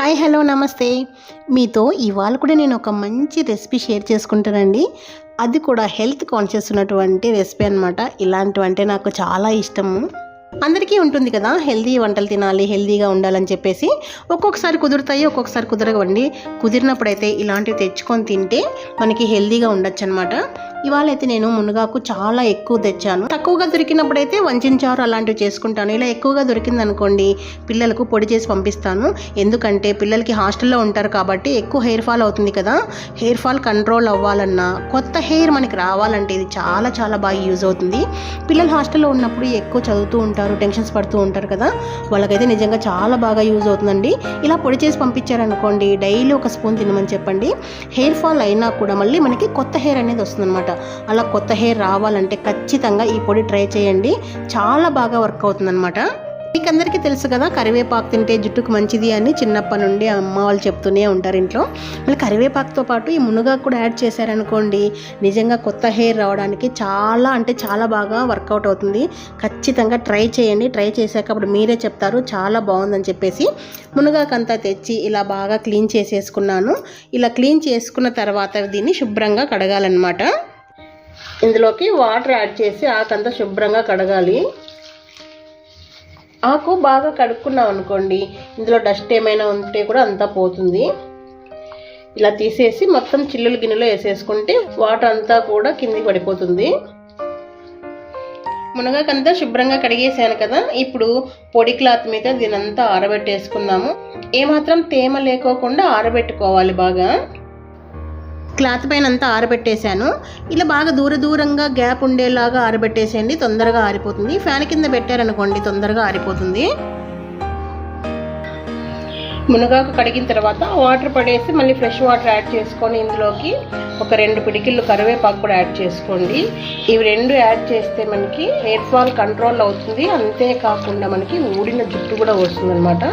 Hi hello నమస్తే. మీతో ఇవాళ కూడా నేను ఒక మంచి రెసిపీ షేర్ చేసుకుంటానండి. అది కూడా హెల్త్ కాన్షియస్ ఉన్నటువంటి రెసిపీ అనమాట ఇలాంటివంటే నాకు చాలా ఇష్టము. అందరికీ ఉంటుంది కదా హెల్దీ వంటలు తినాలి హెల్దీగా ఉండాలని చెప్పేసి. ఒక్కొక్కసారి కుదురుతాయి ఒక్కొక్కసారి కుదరవండి. కుదిరినప్పుడైతే ఇలాంటివి తెచ్చుకొని తింటే మనకి హెల్దీగా ఉండొచ్చు అనమాట ఇవాళ అయితే నేను మునగాకు చాలా ఎక్కువ తెచ్చాను. తక్కువగా దొరికినప్పుడైతే వంచారు చారు అలాంటివి చేసుకుంటాను. ఇలా ఎక్కువగా దొరికింది అనుకోండి పిల్లలకు పొడి చేసి పంపిస్తాను. ఎందుకంటే పిల్లలకి హాస్టల్లో ఉంటారు కాబట్టి ఎక్కువ హెయిర్ ఫాల్ అవుతుంది కదా. హెయిర్ ఫాల్ కంట్రోల్ అవ్వాలన్నా కొత్త హెయిర్ మనకి రావాలంటే ఇది చాలా చాలా బాగా యూజ్ అవుతుంది. పిల్లలు హాస్టల్లో ఉన్నప్పుడు ఎక్కువ చదువుతూ ఉంటారు టెన్షన్స్ పడుతూ ఉంటారు కదా. వాళ్ళకైతే నిజంగా చాలా బాగా యూజ్ అవుతుందండి. ఇలా పొడి చేసి పంపించారనుకోండి డైలీ ఒక స్పూన్ తినమని చెప్పండి. హెయిర్ ఫాల్ అయినా కూడా మళ్ళీ మనకి కొత్త హెయిర్ అనేది వస్తుందన్నమాట. అలా కొత్త హెయిర్ రావాలంటే ఖచ్చితంగా ఈ పొడి ట్రై చేయండి. చాలా బాగా వర్క్ అవుతుందన్నమాట. మీకు అందరికీ తెలుసు కదా కరివేపాకు తింటే జుట్టుకు మంచిది అని చిన్నప్పటి నుండి అమ్మ వాళ్ళు చెప్తూనే ఉంటారు ఇంట్లో. మళ్ళీ కరివేపాకుతో పాటు ఈ మునగాకు కూడా యాడ్ చేశారనుకోండి నిజంగా కొత్త హెయిర్ రావడానికి చాలా అంటే చాలా బాగా వర్కౌట్ అవుతుంది. ఖచ్చితంగా ట్రై చేయండి. ట్రై చేశాక అప్పుడు మీరే చెప్తారు చాలా బాగుందని చెప్పేసి. మునగాకంతా తెచ్చి ఇలా బాగా క్లీన్ చేసేసుకున్నాను. ఇలా క్లీన్ చేసుకున్న తర్వాత దీన్ని శుభ్రంగా కడగాలన్నమాట. ఇందులోకి వాటర్ యాడ్ చేసి ఆకంతా శుభ్రంగా కడగాలి. ఆకు బాగా కడుక్కున్నాం అనుకోండి ఇందులో డస్ట్ ఏమైనా ఉంటే కూడా అంతా పోతుంది. ఇలా తీసేసి మొత్తం చిల్లులు గిన్నెలో వేసేసుకుంటే వాటర్ అంతా కూడా కిందికి పడిపోతుంది. మునగాకంతా శుభ్రంగా కడిగేసాను కదా ఇప్పుడు పొడి క్లాత్ మీద దీనంతా ఆరబెట్టేసుకుందాము. ఏమాత్రం తేమ లేకోకుండా ఆరబెట్టుకోవాలి బాగా. క్లాత్ పైన అంతా ఆరబెట్టేశాను. ఇలా బాగా దూర దూరంగా గ్యాప్ ఉండేలాగా ఆరబెట్టేసేయండి. తొందరగా ఆరిపోతుంది. ఫ్యాన్ కింద పెట్టారనుకోండి తొందరగా ఆరిపోతుంది. మునగాకు కడిగిన తర్వాత వాటర్ పడేసి మళ్ళీ ఫ్రెష్ వాటర్ యాడ్ చేసుకొని ఇందులోకి ఒక రెండు పిడికిళ్ళు కరివేపాకు కూడా యాడ్ చేసుకోండి. ఇవి రెండు యాడ్ చేస్తే మనకి హెయిర్ ఫాల్ కంట్రోల్ అవుతుంది. అంతేకాకుండా మనకి ఊడిన జుట్టు కూడా వస్తుంది అనమాట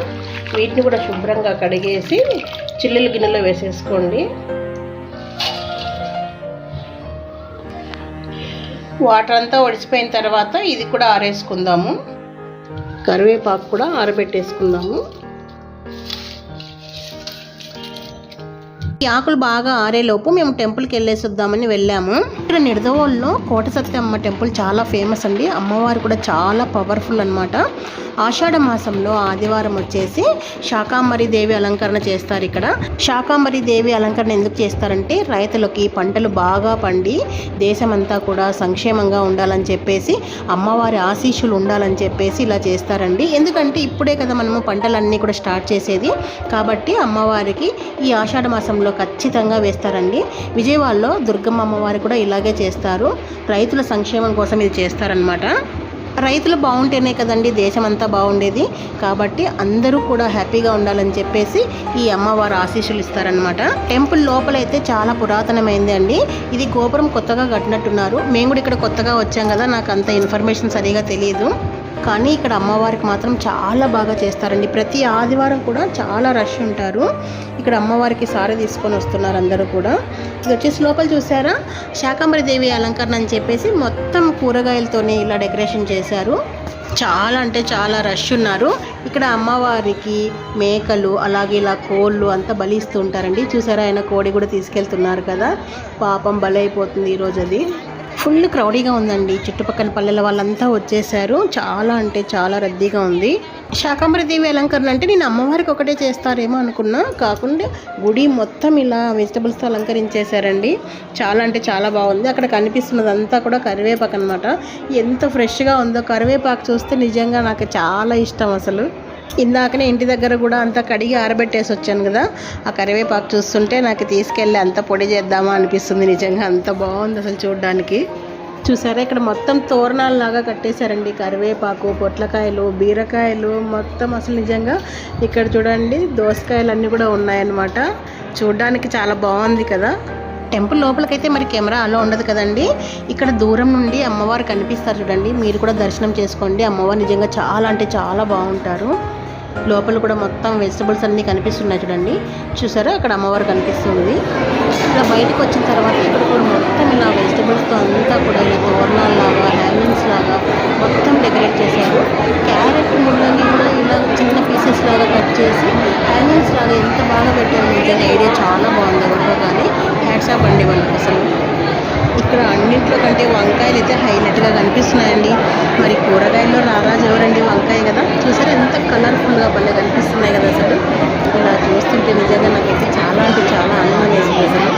వీటిని కూడా శుభ్రంగా కడిగేసి చిల్లుల గిన్నెలో వేసేసుకోండి. వాటర్ అంతా ఒడిసిపోయిన తర్వాత ఇది కూడా ఆరేసుకుందాము. కరివేపాకు కూడా ఆరబెట్టేసుకుందాము. ఈ ఆకులు బాగా ఆరేలోపు మేము టెంపుల్కి వెళ్ళేసి వద్దామని వెళ్ళాము. ఇక్కడ నిడదవోల్లో కోట సత్యమ్మ టెంపుల్ చాలా ఫేమస్ అండి. అమ్మవారు కూడా చాలా పవర్ఫుల్ అనమాట ఆషాఢ మాసంలో ఆదివారం వచ్చేసి శాకాంబరి దేవి అలంకరణ చేస్తారు ఇక్కడ. శాకాంబరి దేవి అలంకరణ ఎందుకు చేస్తారంటే రైతులకి పంటలు బాగా పండి దేశమంతా కూడా సంక్షేమంగా ఉండాలని చెప్పేసి అమ్మవారి ఆశీస్సులు ఉండాలని చెప్పేసి ఇలా చేస్తారండి. ఎందుకంటే ఇప్పుడే కదా మనము పంటలన్నీ కూడా స్టార్ట్ చేసేది. కాబట్టి అమ్మవారికి ఈ ఆషాఢ మాసంలో ఖచ్చితంగా వేస్తారండి. విజయవాడలో దుర్గమ్మ అమ్మవారు కూడా ఇలాగే చేస్తారు. రైతుల సంక్షేమం కోసం ఇది చేస్తారనమాట రైతులు బాగుంటేనే కదండి దేశం అంతా బాగుండేది. కాబట్టి అందరూ కూడా హ్యాపీగా ఉండాలని చెప్పేసి ఈ అమ్మవారు ఆశీస్సులు ఇస్తారనమాట టెంపుల్ లోపలైతే చాలా పురాతనమైంది అండి. ఇది గోపురం కొత్తగా కట్టినట్టున్నారు. మేము కూడా ఇక్కడ కొత్తగా వచ్చాం కదా నాకు అంత ఇన్ఫర్మేషన్ సరిగా తెలియదు కానీ ఇక్కడ అమ్మవారికి మాత్రం చాలా బాగా చేస్తారండి. ప్రతి ఆదివారం కూడా చాలా రష్ ఉంటారు. ఇక్కడ అమ్మవారికి సారి తీసుకొని వస్తున్నారు అందరూ కూడా. ఇది వచ్చేసి లోపల చూసారా? శాకాంబరిదేవి అలంకరణ అని చెప్పేసి మొత్తం కూరగాయలతోనే ఇలా డెకరేషన్ చేశారు. చాలా అంటే చాలా రష్ ఉన్నారు. ఇక్కడ అమ్మవారికి మేకలు అలాగే ఇలా కోళ్ళు అంతా బలిస్తూ ఉంటారండి. చూసారా? ఆయన కోడి కూడా తీసుకెళ్తున్నారు కదా. పాపం బలైపోతుంది ఈరోజు అది. ఫుల్ క్రౌడీగా ఉందండి. చుట్టుపక్కల పల్లెల వాళ్ళంతా వచ్చేసారు. చాలా అంటే చాలా రద్దీగా ఉంది. శాకంబరి దేవి అలంకరణ అంటే నేను అమ్మవారికి ఒకటే చేస్తారేమో అనుకున్నా. కాకుండా గుడి మొత్తం ఇలా వెజిటబుల్స్తో అలంకరించేశారండి. చాలా అంటే చాలా బాగుంది. అక్కడ కనిపిస్తున్నదంతా కూడా కరివేపాకు అనమాట ఎంత ఫ్రెష్గా ఉందో కరివేపాకు చూస్తే నిజంగా నాకు చాలా ఇష్టం అసలు. ఇందాకనే ఇంటి దగ్గర కూడా అంతా కడిగి ఆరబెట్టేసి వచ్చాను కదా ఆ కరివేపాకు చూస్తుంటే నాకు తీసుకెళ్ళి అంత పొడి చేద్దామా అనిపిస్తుంది నిజంగా అంత బాగుంది అసలు చూడడానికి. చూసారా ఇక్కడ మొత్తం తోరణాలలాగా కట్టేశారండి కరివేపాకు పొట్లకాయలు బీరకాయలు మొత్తం అసలు నిజంగా. ఇక్కడ చూడండి దోసకాయలు అన్నీ కూడా ఉన్నాయన్నమాట. చూడడానికి చాలా బాగుంది కదా. టెంపుల్ లోపలికైతే మరి కెమెరా అలా ఉండదు కదండి. ఇక్కడ దూరం నుండి అమ్మవారు కనిపిస్తారు చూడండి. మీరు కూడా దర్శనం చేసుకోండి. అమ్మవారు నిజంగా చాలా అంటే చాలా బాగుంటారు. లోపల కూడా మొత్తం వెజిటబుల్స్ అన్నీ కనిపిస్తున్నాయి చూడండి. చూసారా? అక్కడ అమ్మవారు కనిపిస్తుంది. ఇలా బయటకు వచ్చిన తర్వాత ఇక్కడ కూడా మొత్తం ఇలా వెజిటబుల్స్తో అంతా కూడా ఇలా తోరణాల లాగా హ్యాంగింగ్స్ లాగా మొత్తం డెకరేట్ చేశారు. క్యారెట్ ముల్లంగి కూడా ఇలా చిన్న పీసెస్ లాగా కట్ చేసి హ్యాంగింగ్స్ లాగా ఎంత బాగా పెట్టారు నిజంగా ఐడియా చాలా బాగుంది ఎవరిలో కానీ ఆఫ్ అండి వాళ్ళకి అసలు. ఇక్కడ అన్నింటిలో కంటే వంకాయలు అయితే హైలైట్గా కనిపిస్తున్నాయండి. మరి కూరగాయల్లో రారాజు ఎవరండి? వంకాయ కలర్ఫుల్గా భలే కనిపిస్తున్నాయి కదా అసలు. ఇలా చూస్తుంటే నిజంగా నాకైతే చాలా అంటే చాలా ఆనందం వేసింది అసలు.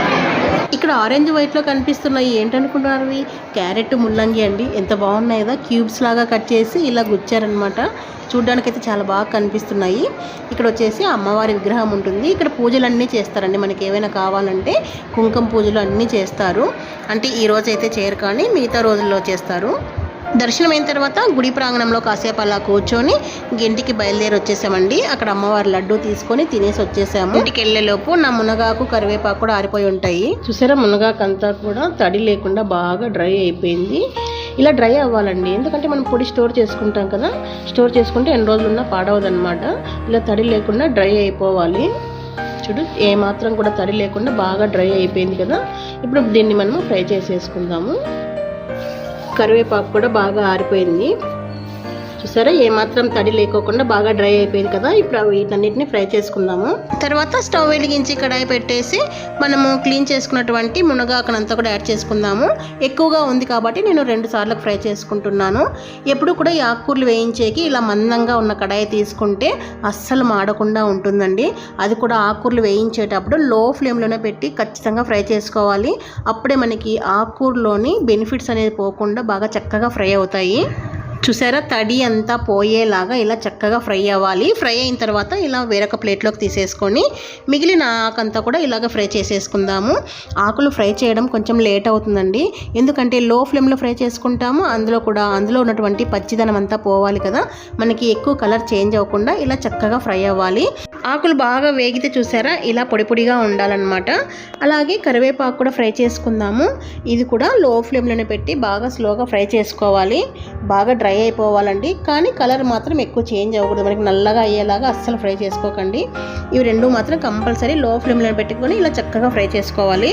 ఇక్కడ ఆరెంజ్ వైట్లో కనిపిస్తున్నాయి ఏంటనుకున్నారు ఇవి క్యారెట్ ముల్లంగి అండి. ఎంత బాగున్నాయి కదా క్యూబ్స్ లాగా కట్ చేసి ఇలా గుచ్చారనమాట. చూడ్డానికైతే చాలా బాగా కనిపిస్తున్నాయి. ఇక్కడ వచ్చేసి అమ్మవారి విగ్రహం ఉంటుంది. ఇక్కడ పూజలు అన్నీ చేస్తారండి. మనకి ఏమైనా కావాలంటే కుంకుమ పూజలు అన్నీ చేస్తారు. అంటే ఈ రోజు చేయరు కానీ మిగతా రోజుల్లో చేస్తారు. దర్శనం అయిన తర్వాత గుడి ప్రాంగణంలో కాసేపు అలా కూర్చొని ఇంటికి బయలుదేరి వచ్చేసామండి. అక్కడ అమ్మవారి లడ్డు తీసుకొని తినేసి వచ్చేసాము. ఇంటికి వెళ్ళేలోపు నా మునగాకు కరివేపాకు కూడా ఆరిపోయి ఉంటాయి. చూసారా మునగాకు అంతా కూడా తడి లేకుండా బాగా డ్రై అయిపోయింది. ఇలా డ్రై అవ్వాలండి. ఎందుకంటే మనం పొడి స్టోర్ చేసుకుంటాం కదా. స్టోర్ చేసుకుంటే ఎన్ని రోజులున్నా పాడవదనమాట ఇలా తడి లేకుండా డ్రై అయిపోవాలి. చూడు ఏ మాత్రం కూడా తడి లేకుండా బాగా డ్రై అయిపోయింది కదా. ఇప్పుడు దీన్ని మనము ఫ్రై చేసేసుకుందాము. కరివేపాకు కూడా బాగా ఆరిపోయింది. చూసారా? ఏమాత్రం తడి లేకోకుండా బాగా డ్రై అయిపోయింది కదా. ఇప్పుడు వీటన్నిటిని ఫ్రై చేసుకుందాము. తర్వాత స్టవ్ వెలిగించి కడాయి పెట్టేసి మనము క్లీన్ చేసుకున్నటువంటి మునగాకనంతా కూడా యాడ్ చేసుకుందాము. ఎక్కువగా ఉంది కాబట్టి నేను రెండు సార్లు ఫ్రై చేసుకుంటున్నాను. ఎప్పుడు కూడా ఈ ఆకుకూరలు వేయించేకి ఇలా మందంగా ఉన్న కడాయి తీసుకుంటే అస్సలు మాడకుండా ఉంటుందండి. అది కూడా ఆకుకూరలు వేయించేటప్పుడు లో ఫ్లేమ్లోనే పెట్టి ఖచ్చితంగా ఫ్రై చేసుకోవాలి. అప్పుడే మనకి ఆకుకూరలోని బెనిఫిట్స్ అనేది పోకుండా బాగా చక్కగా ఫ్రై అవుతాయి. చూసారా? తడి అంతా పోయేలాగా ఇలా చక్కగా ఫ్రై అవ్వాలి. ఫ్రై అయిన తర్వాత ఇలా వేరొక ప్లేట్లోకి తీసేసుకొని మిగిలిన ఆకంతా కూడా ఇలాగ ఫ్రై చేసేసుకుందాము. ఆకులు ఫ్రై చేయడం కొంచెం లేట్ అవుతుందండి. ఎందుకంటే లో ఫ్లేమ్లో ఫ్రై చేసుకుంటాము. అందులో కూడా అందులో ఉన్నటువంటి పచ్చిదనం అంతా పోవాలి కదా. మనకి ఎక్కువ కలర్ చేంజ్ అవ్వకుండా ఇలా చక్కగా ఫ్రై అవ్వాలి. ఆకులు బాగా వేగితే చూసారా? ఇలా పొడి పొడిగా ఉండాలన్నమాట. అలాగే కరివేపాకు కూడా ఫ్రై చేసుకుందాము. ఇది కూడా లో ఫ్లేమ్లోనే పెట్టి బాగా స్లోగా ఫ్రై చేసుకోవాలి. బాగా డ్రై ఫ్రై అయిపోవాలండి. కానీ కలర్ మాత్రం ఎక్కువ చేంజ్ అవ్వకూడదు. మనకి నల్లగా అయ్యేలాగా అస్సలు ఫ్రై చేసుకోకండి. ఇవి రెండు మాత్రం కంపల్సరీ లో ఫ్లేమ్లో పెట్టుకొని ఇలా చక్కగా ఫ్రై చేసుకోవాలి.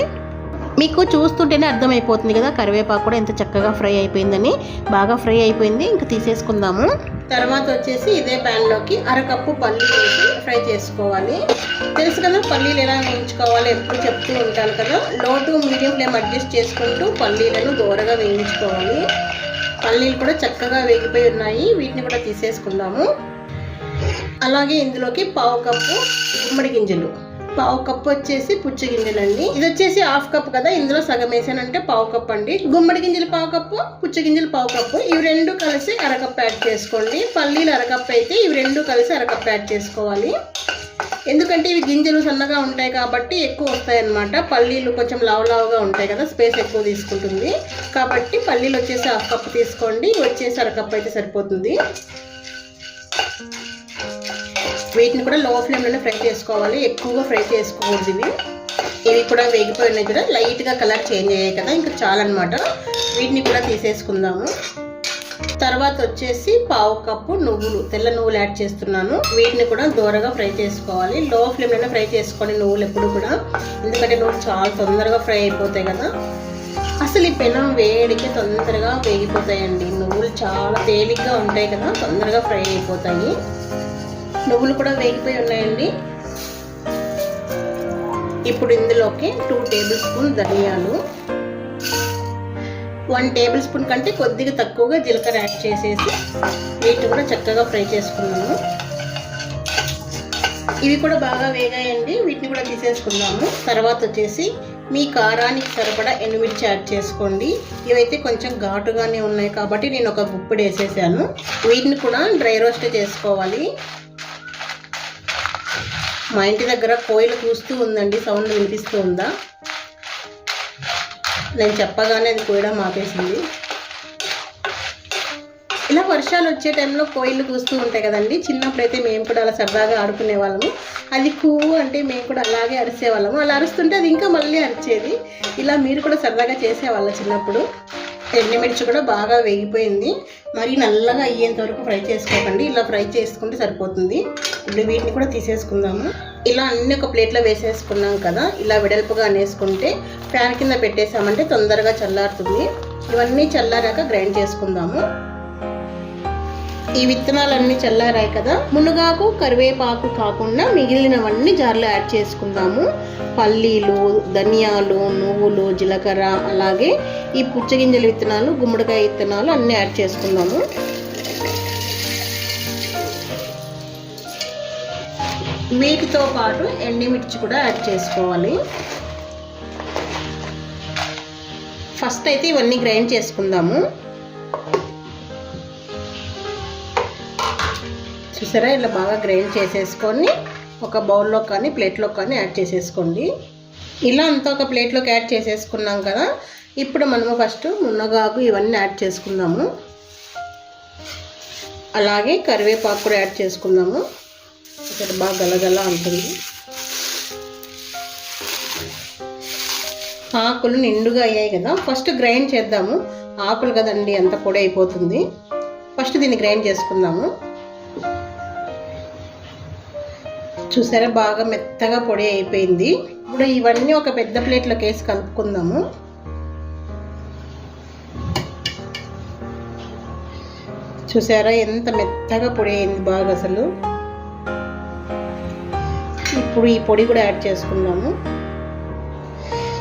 మీకు చూస్తుంటేనే అర్థమైపోతుంది కదా కరివేపాకు కూడా ఎంత చక్కగా ఫ్రై అయిపోయిందని. బాగా ఫ్రై అయిపోయింది. ఇంకా తీసేసుకుందాము. తర్వాత వచ్చేసి ఇదే ప్యాన్లోకి అరకప్పు పల్లీలు వేసి ఫ్రై చేసుకోవాలి. తెలుసు కదా పల్లీలు ఎలా వేయించుకోవాలి? ఎప్పుడు చెప్తూ ఉంటాను కదా. లో టు మీడియం ఫ్లేమ్ అడ్జస్ట్ చేసుకుంటూ పల్లీలను దూరగా వేయించుకోవాలి. పల్లీలు కూడా చక్కగా వేగిపోయి ఉన్నాయి. వీటిని కూడా తీసేసుకుందాము. అలాగే ఇందులోకి పావు కప్పు గుమ్మడి గింజలు. పావు కప్పు వచ్చేసి పుచ్చగింజలు అండి ఇది వచ్చేసి హాఫ్ కప్ కదా ఇందులో సగం వేసానంటే పావు కప్ అండి. గుమ్మడి గింజలు పావు కప్పు పుచ్చగింజలు పావు కప్పు. ఇవి రెండు కలిసి అరకప్పు యాడ్ చేసుకోండి. పల్లీలు అరకప్పు అయితే ఇవి రెండు కలిసి అరకప్పు యాడ్ చేసుకోవాలి. ఎందుకంటే ఇవి గింజలు సన్నగా ఉంటాయి కాబట్టి ఎక్కువ వస్తాయి అన్నమాట పల్లీలు కొంచెం లావు లావుగా ఉంటాయి కదా స్పేస్ ఎక్కువ తీసుకుంటుంది. కాబట్టి పల్లీలు వచ్చేసి హాఫ్ కప్ తీసుకోండి. వచ్చేసి అరకప్ అయితే సరిపోతుంది. వీటిని కూడా లో ఫ్లేమ్లోనే ఫ్రై చేసుకోవాలి. ఎక్కువగా ఫ్రై చేసుకోకూడదు ఇవి. ఇవి కూడా వేగిపోయినాయి కదా లైట్గా కలర్ చేంజ్ అయ్యాయి కదా ఇంకా చాలన్నమాట. వీటిని కూడా తీసేసుకుందాము. తర్వాత వచ్చేసి పావు కప్పు నువ్వులు తెల్ల నువ్వులు యాడ్ చేస్తున్నాను. వీటిని కూడా దూరగా ఫ్రై చేసుకోవాలి. లో ఫ్లేమ్లోనే ఫ్రై చేసుకోండి నువ్వులు ఎప్పుడు కూడా. ఎందుకంటే నువ్వులు చాలా తొందరగా ఫ్రై అయిపోతాయి కదా. అసలు ఈ పెనం వేడికి తొందరగా వేగిపోతాయండి. నువ్వులు చాలా తేలిగ్గా ఉంటాయి కదా తొందరగా ఫ్రై అయిపోతాయి. నువ్వులు కూడా వేగిపోయి ఉన్నాయండి. ఇప్పుడు ఇందులోకి టూ టేబుల్ స్పూన్ ధనియాలు వన్ టేబుల్ స్పూన్ కంటే కొద్దిగా తక్కువగా జీలకర్ర యాడ్ చేసేసి వీటిని కూడా చక్కగా ఫ్రై చేసుకున్నాము. ఇవి కూడా బాగా వేగాయండి. వీటిని కూడా తీసేసుకుందాము. తర్వాత వచ్చేసి మీ కారానికి సరిపడా ఎండుమిర్చి యాడ్ చేసుకోండి. ఇవైతే కొంచెం ఘాటుగానే ఉన్నాయి కాబట్టి నేను ఒక గుప్పిడి వేసేసాను. వీటిని కూడా డ్రై రోస్ట్ చేసుకోవాలి. మా ఇంటి దగ్గర కోయిలు కూస్తూ ఉందండి. సౌండ్ వినిపిస్తూ ఉందా? నేను చెప్పగానే అది కోయడం ఆపేసింది. ఇలా వర్షాలు వచ్చే టైంలో కోయిలు కూస్తూ ఉంటాయి కదండి. చిన్నప్పుడు అయితే మేము కూడా అలా సరదాగా ఆడుకునే వాళ్ళము. అది కూవు అంటే మేము కూడా అలాగే అరిసేవాళ్ళము అలా అరుస్తుంటే అది ఇంకా మళ్ళీ అరిచేది. ఇలా మీరు కూడా సరదాగా చేసేవాళ్ళ చిన్నప్పుడు. ఎండుమిర్చి కూడా బాగా వేగిపోయింది. మరి నల్లగా అయ్యేంత వరకు ఫ్రై చేసుకోకండి. ఇలా ఫ్రై చేసుకుంటే సరిపోతుంది. ఇప్పుడు వీటిని కూడా తీసేసుకుందాము. ఇలా అన్ని ఒక ప్లేట్లో వేసేసుకున్నాం కదా. ఇలా వెడల్పుగా అనేసుకుంటే ఫ్యాన్ కింద పెట్టేసామంటే తొందరగా చల్లారుతుంది. ఇవన్నీ చల్లారాక గ్రైండ్ చేసుకుందాము. ఈ విత్తనాలన్నీ చల్లారాయి కదా. మునగాకు కరివేపాకు కాకుండా మిగిలినవన్నీ జార్లో యాడ్ చేసుకుందాము. పల్లీలు ధనియాలు నువ్వులు జీలకర్ర అలాగే ఈ పుచ్చగింజల విత్తనాలు గుమ్మడికాయ విత్తనాలు అన్నీ యాడ్ చేసుకుందాము. వీటితో పాటు ఎండిమిర్చి కూడా యాడ్ చేసుకోవాలి. ఫస్ట్ అయితే ఇవన్నీ గ్రైండ్ చేసుకుందాము. చూసారా? ఇలా బాగా గ్రైండ్ చేసేసుకొని ఒక బౌల్లో కానీ ప్లేట్లో కానీ యాడ్ చేసేసుకోండి. ఇలా అంతా ఒక ప్లేట్లోకి యాడ్ చేసేసుకున్నాం కదా? ఇప్పుడు మనము ఫస్ట్ మునగాకు ఇవన్నీ యాడ్ చేసుకుందాము. అలాగే కరివేపాకు కూడా యాడ్ చేసుకుందాము. ఇక్కడ బాగా గలగల ఉంటుంది ఆకులు నిండుగా అయ్యాయి కదా. ఫస్ట్ గ్రైండ్ చేద్దాము. ఆకులు కదండి అంత పొడి అయిపోతుంది. ఫస్ట్ దీన్ని గ్రైండ్ చేసుకుందాము. చూసారా బాగా మెత్తగా పొడి అయిపోయింది. ఇప్పుడు ఇవన్నీ ఒక పెద్ద ప్లేట్లోకి వేసి కలుపుకుందాము. చూసారా ఎంత మెత్తగా పొడి అయింది బాగా అసలు. ఇప్పుడు ఈ పొడి కూడా యాడ్ చేసుకుందాము.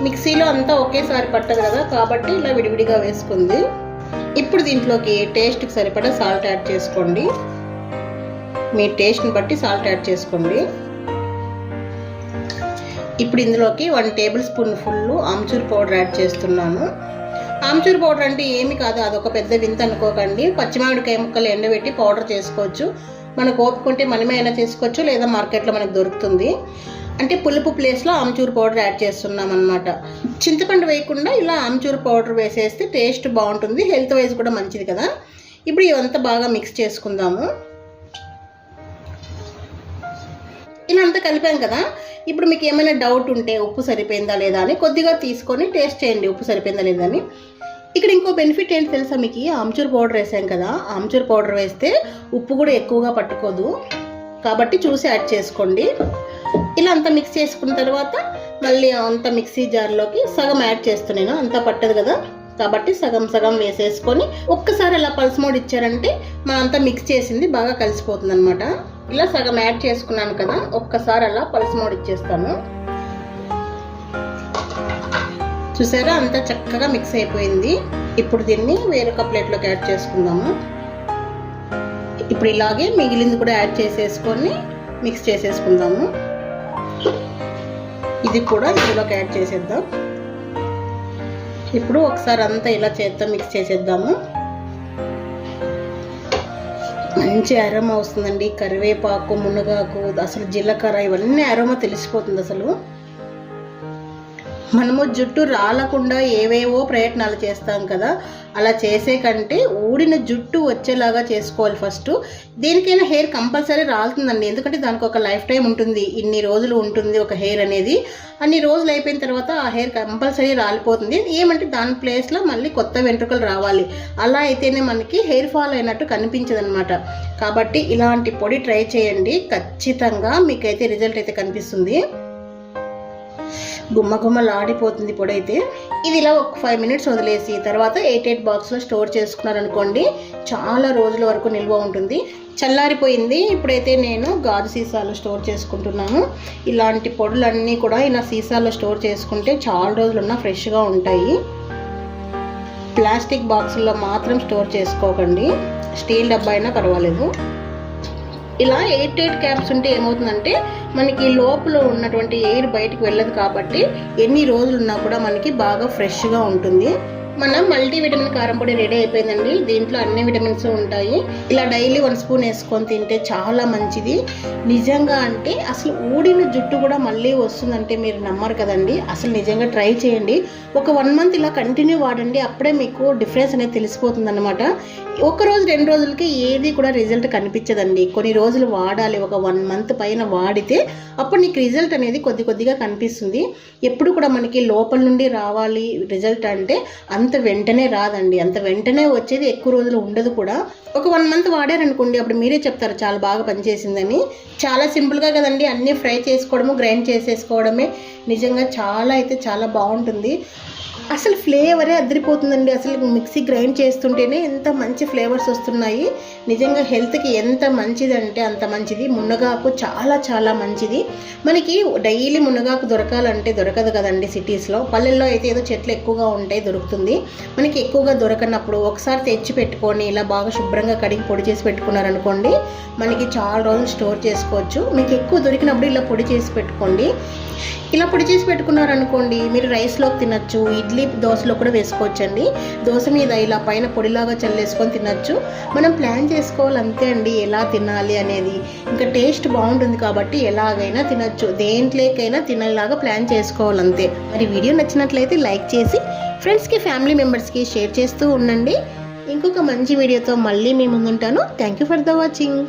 మిక్సీలో అంతా ఒకేసారి పట్టదు కదా కాబట్టి ఇలా విడివిడిగా వేసుకుంది. ఇప్పుడు దీంట్లోకి టేస్ట్కి సరిపడా సాల్ట్ యాడ్ చేసుకోండి. మీ టేస్ట్ని బట్టి సాల్ట్ యాడ్ చేసుకోండి. ఇప్పుడు ఇందులోకి one tablespoon full amchur powder add చేస్తున్నాను. ఆమ్చూర్ పౌడర్ అంటే ఏమి కాదు అదొక పెద్ద వింత అనుకోకండి. పచ్చిమామిడికాయ ముక్కలు ఎండబెట్టి పౌడర్ చేసుకోవచ్చు. మనకు ఓపుకుంటే మనమే అయినా చేసుకోవచ్చు లేదా మార్కెట్లో మనకు దొరుకుతుంది. అంటే పులుపు ప్లేస్లో ఆమ్చూర్ పౌడర్ యాడ్ చేస్తున్నాం అనమాట చింతపండు వేయకుండా ఇలా ఆమ్చూర్ పౌడర్ వేసేస్తే టేస్ట్ బాగుంటుంది హెల్త్ వైజ్ కూడా మంచిది కదా. ఇప్పుడు ఇవంతా బాగా మిక్స్ చేసుకుందాము. ఇలా అంతా కలిపాం కదా. ఇప్పుడు మీకు ఏమైనా డౌట్ ఉంటే ఉప్పు సరిపోయిందా లేదా అని కొద్దిగా తీసుకొని టేస్ట్ చేయండి ఉప్పు సరిపోయిందా లేదా అని. ఇక్కడ ఇంకో బెనిఫిట్ ఏంటి తెలుసా మీకు? ఆమ్చూర్ పౌడర్ వేసాం కదా. ఆమ్చూర్ పౌడర్ వేస్తే ఉప్పు కూడా ఎక్కువగా పట్టుకోదు. కాబట్టి చూసి యాడ్ చేసుకోండి. ఇలా అంతా మిక్స్ చేసుకున్న తర్వాత మళ్ళీ అంత మిక్సీ జార్లోకి సగం యాడ్ చేస్తున్నాను అంతా పట్టదు కదా. కాబట్టి సగం సగం వేసేసుకొని ఒక్కసారి అలా పల్స్ మోడ్ ఇచ్చారంటే మనంతా మిక్స్ చేసింది బాగా కలిసిపోతుంది అనమాట ఇలా సగం యాడ్ చేసుకున్నాను కదా ఒక్కసారి అలా పల్స్ మోడ్ ఇచ్చేస్తాను. చూసారా? అంతా చక్కగా మిక్స్ అయిపోయింది. ఇప్పుడు దీన్ని వేరొక ప్లేట్లోకి యాడ్ చేసుకుందాము. ఇప్పుడు ఇలాగే మిగిలింది కూడా యాడ్ చేసేసుకొని మిక్స్ చేసేసుకుందాము. ఇది కూడా ఇందులోకి యాడ్ చేసేద్దాం. ఇప్పుడు ఒకసారి అంతా ఇలా చేత్తో మిక్స్ చేసేద్దాము. మంచి అరమ వస్తుందండి. కరివేపాకు మునగాకు అసలు జీలకర్ర ఇవన్నీ అరమ తెలిసిపోతుంది అసలు. మనము జుట్టు రాలకుండా ఏవేవో ప్రయత్నాలు చేస్తాం కదా అలా చేసే కంటే ఊడిన జుట్టు వచ్చేలాగా చేసుకోవాలి ఫస్ట్. దేనికైనా హెయిర్ కంపల్సరీ రాలుతుందండి ఎందుకంటే దానికి ఒక లైఫ్ టైం ఉంటుంది ఇన్ని రోజులు ఉంటుంది ఒక హెయిర్ అనేది. అన్ని రోజులు అయిపోయిన తర్వాత ఆ హెయిర్ కంపల్సరీ రాలిపోతుంది. ఏమంటే దాని ప్లేస్లో మళ్ళీ కొత్త వెంట్రుకలు రావాలి. అలా అయితేనే మనకి హెయిర్ ఫాల్ అయినట్టు కనిపించదనమాట కాబట్టి ఇలాంటి పొడి ట్రై చేయండి ఖచ్చితంగా మీకైతే రిజల్ట్ అయితే కనిపిస్తుంది. గుమ్మ గుమ్మలు పొడైతే. ఇది ఇలా ఒక ఫైవ్ మినిట్స్ వదిలేసి తర్వాత ఎయిట్ ఎయిట్ బాక్స్లో స్టోర్ చేసుకున్నారనుకోండి చాలా రోజుల వరకు నిల్వ ఉంటుంది. చల్లారిపోయింది ఇప్పుడైతే నేను గాజు సీసాలో స్టోర్ చేసుకుంటున్నాను. ఇలాంటి పొడులన్నీ కూడా ఇలా సీసాలో స్టోర్ చేసుకుంటే చాలా రోజులున్నా ఫ్రెష్గా ఉంటాయి. ప్లాస్టిక్ బాక్సుల్లో మాత్రం స్టోర్ చేసుకోకండి. స్టీల్ డబ్బా అయినా పర్వాలేదు. ఇలా ఎయిట్ ఎయిట్ క్యాప్స్ ఉంటే ఏమవుతుందంటే మనకి లోపల ఉన్నటువంటి ఎయిర్ బయటకు వెళ్ళదు కాబట్టి ఎన్ని రోజులు ఉన్నా కూడా మనకి బాగా ఫ్రెష్గా ఉంటుంది. మన మల్టీవిటమిన్ కారం పొడి రెడీ అయిపోయిందండి. దీంట్లో అన్ని విటమిన్స్ ఉంటాయి. ఇలా డైలీ వన్ స్పూన్ వేసుకొని తింటే చాలా మంచిది. నిజంగా అంటే అసలు ఊడిన జుట్టు కూడా మళ్ళీ వస్తుందంటే మీరు నమ్మరు కదండి. అసలు నిజంగా ట్రై చేయండి. ఒక వన్ మంత్ ఇలా కంటిన్యూ వాడండి. అప్పుడే మీకు డిఫరెన్స్ అనేది తెలిసిపోతుంది అనమాట రోజు రెండు రోజులకి ఏది కూడా రిజల్ట్ కనిపించదండి. కొన్ని రోజులు వాడాలి ఒక వన్ మంత్ పైన వాడితే అప్పుడు నీకు రిజల్ట్ అనేది కొద్ది కొద్దిగా కనిపిస్తుంది. ఎప్పుడు కూడా మనకి లోపల నుండి రావాలి రిజల్ట్ అంటే అంత వెంటనే రాదండి. అంత వెంటనే వచ్చేది ఎక్కువ రోజులు ఉండదు కూడా. ఒక వన్ మంత్ వాడారనుకోండి అప్పుడు మీరే చెప్తారు చాలా బాగా పనిచేసిందని. చాలా సింపుల్గా కదండి అన్నీ ఫ్రై చేసుకోవడము గ్రైండ్ చేసేసుకోవడమే. నిజంగా చాలా అయితే చాలా బాగుంటుంది. అసలు ఫ్లేవరే అదిరిపోతుందండి. అసలు మిక్సీ గ్రైండ్ చేస్తుంటేనే ఎంత మంచి ఫ్లేవర్స్ వస్తున్నాయి. నిజంగా హెల్త్కి ఎంత మంచిదంటే అంత మంచిది. మునగాకు చాలా చాలా మంచిది. మనకి డైలీ మునగాకు దొరకాలంటే దొరకదు కదండి సిటీస్లో. పల్లెల్లో అయితే ఏదో చెట్లు ఎక్కువగా ఉంటాయి దొరుకుతుంది. మనకి ఎక్కువగా దొరకనప్పుడు ఒకసారి తెచ్చి పెట్టుకొని ఇలా బాగా శుభ్రంగా కడిగి పొడి చేసి పెట్టుకున్నారనుకోండి మనకి చాలా రోజులు స్టోర్ చేసుకోవచ్చు. మీకు ఎక్కువ దొరికినప్పుడు ఇలా పొడి చేసి పెట్టుకోండి. ఇలా పొడి చేసి పెట్టుకున్నారనుకోండి మీరు రైస్లోకి తినచ్చు ఇడ్లీ దోశలో కూడా వేసుకోవచ్చండి. దోశ మీద ఇలా పైన పొడిలాగా చల్లేసుకొని తినచ్చు. మనం ప్లాన్ చేసుకోవాలి అంతే అండి ఎలా తినాలి అనేది. ఇంకా టేస్ట్ బాగుంటుంది కాబట్టి ఎలాగైనా తినచ్చు. దేంట్లోకైనా తినేలాగా ప్లాన్ చేసుకోవాలి అంతే మరి వీడియో నచ్చినట్లయితే లైక్ చేసి ఫ్రెండ్స్కి ఫ్యామిలీ మెంబర్స్కి షేర్ చేస్తూ ఉండండి. ఇంకొక మంచి వీడియోతో మళ్ళీ మీ ముందుంటాను. Thank you for the watching.